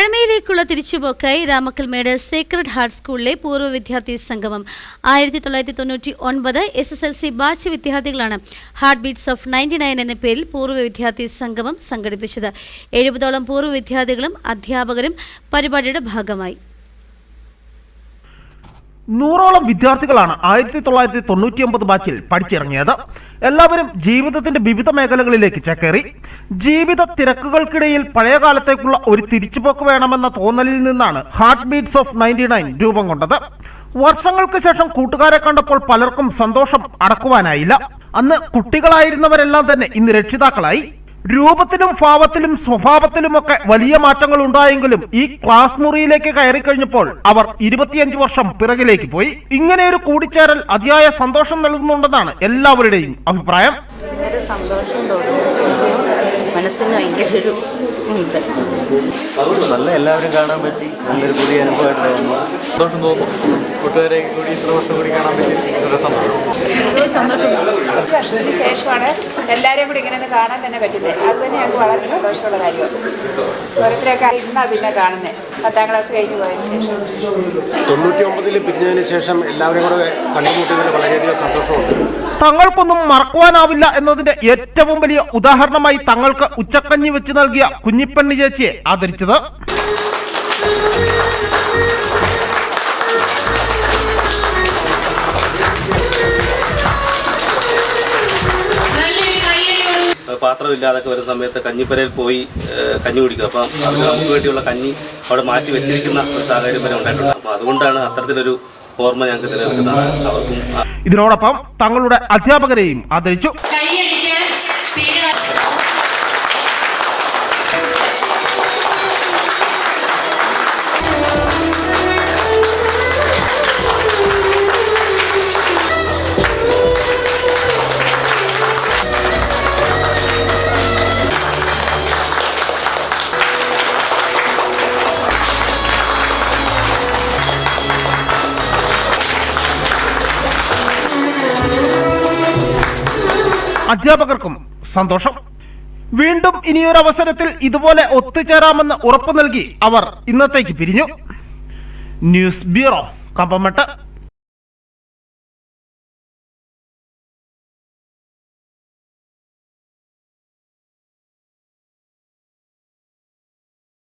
പഴമയിലേക്കുള്ള തിരിച്ചുപോക്കായി Ramakkalmedu sacred heart സ്കൂളിലെ പൂർവ വിദ്യാർത്ഥി സംഗമം. ആയിരത്തി തൊള്ളായിരത്തി തൊണ്ണൂറ്റി ഒൻപത് S S L C batch വിദ്യാർത്ഥികളാണ് heart beats of ninety nine എന്ന പേരിൽ പൂർവ വിദ്യാർത്ഥി സംഗമം സംഘടിപ്പിച്ചത്. എഴുപതോളം പൂർവ വിദ്യാർത്ഥികളും അധ്യാപകരും പരിപാടിയുടെ ഭാഗമായി. നൂറോളം വിദ്യാർത്ഥികളാണ് ആയിരത്തി തൊള്ളായിരത്തി തൊണ്ണൂറ്റി ഒമ്പത് ബാച്ചിൽ പഠിച്ചിറങ്ങിയത്. എല്ലാവരും ജീവിതത്തിന്റെ വിവിധ മേഖലകളിലേക്ക് ചേക്കേറി. ജീവിത തിരക്കുകൾക്കിടയിൽ പഴയ കാലത്തേക്കുള്ള ഒരു തിരിച്ചുപോക്ക് വേണമെന്ന തോന്നലിൽ നിന്നാണ് heart beats of ninety nine രൂപം കൊണ്ടത്. വർഷങ്ങൾക്ക് ശേഷം കൂട്ടുകാരെ കണ്ടപ്പോൾ പലർക്കും സന്തോഷം അടക്കുവാനായില്ല. അന്ന് കുട്ടികളായിരുന്നവരെല്ലാം തന്നെ ഇന്ന് രക്ഷിതാക്കളായി. രൂപത്തിലും ഭാവത്തിലും സ്വഭാവത്തിലുമൊക്കെ വലിയ മാറ്റങ്ങൾ ഉണ്ടായെങ്കിലും ഈ ക്ലാസ് മുറിയിലേക്ക് കയറി കഴിഞ്ഞപ്പോൾ അവർ ഇരുപത്തിയഞ്ച് വർഷം പിറകിലേക്ക് പോയി. ഇങ്ങനെ ഒരു കൂടിച്ചേരൽ അതിയായ സന്തോഷം നൽകുന്നുണ്ടെന്നാണ് എല്ലാവരുടെയും അഭിപ്രായം. സന്തോഷം മനസ്സിന് ഭയങ്കര ഒരു അതുകൊണ്ട് നല്ല എല്ലാവരും കാണാൻ പറ്റി. നല്ലൊരു പുതിയ അനുഭവമായിട്ട് തോന്നുന്നു. സന്തോഷം തോന്നുന്നു. കൂട്ടുകാരെ കൂടി ഇത്ര വർഷം കൂടി കാണാൻ പറ്റി. വളരെ സന്തോഷം അഞ്ച് വർഷത്തിന് ശേഷമാണ് എല്ലാവരെയും കൂടി ഇങ്ങനെ ഒന്ന് കാണാൻ തന്നെ പറ്റുന്നത് അത് തന്നെ ഞങ്ങൾക്ക് വളരെ സന്തോഷമുള്ള കാര്യമാണ്. ഓരോരുത്തരൊക്കെ ഇന്നാ പിന്നെ കാണുന്നത് പത്താം ക്ലാസ് കഴിഞ്ഞ് പോയതിന് ശേഷം. തൊണ്ണൂറ്റി ഒമ്പതിൽ പിരിഞ്ഞതിന് ശേഷം എല്ലാവരും കൂടെ കണ്ടുമുട്ടിയതിൽ വളരെയധികം സന്തോഷമുണ്ട്. തങ്ങൾക്കൊന്നും മറക്കുവാനാവില്ല എന്നതിന്റെ ഏറ്റവും വലിയ ഉദാഹരണമായി തങ്ങൾക്ക് ഉച്ചക്കഞ്ഞി വെച്ച് നൽകിയ കുഞ്ഞിപ്പണ്ണി ചേച്ചിയെ ആദരിച്ചത്. പാത്രമില്ലാതൊക്കെ വരുന്ന സമയത്ത് കഞ്ഞിപ്പരയിൽ പോയി കഞ്ഞി കുടിക്കുക അപ്പം അതിന് നമുക്ക് വേണ്ടിയുള്ള കഞ്ഞി അവിടെ മാറ്റി വെച്ചിരിക്കുന്ന ഒരു സാഹചര്യം വരെ ഉണ്ടായിട്ടുണ്ട്. അപ്പം അതുകൊണ്ടാണ് അത്തരത്തിലൊരു ഓർമ്മ ഞങ്ങൾക്ക് നിലനിൽക്കുന്നത്. അവർക്കും ഇതിനോടൊപ്പം തങ്ങളുടെ അധ്യാപകരെയും ആദരിച്ചു. അധ്യാപകർക്കും സന്തോഷം. വീണ്ടും ഇനിയൊരു അവസരത്തിൽ ഇതുപോലെ ഒത്തുചേരാമെന്ന് ഉറപ്പു നൽകി അവർ ഇന്നത്തേക്ക് പിരിഞ്ഞു. News bureau Kambammettu.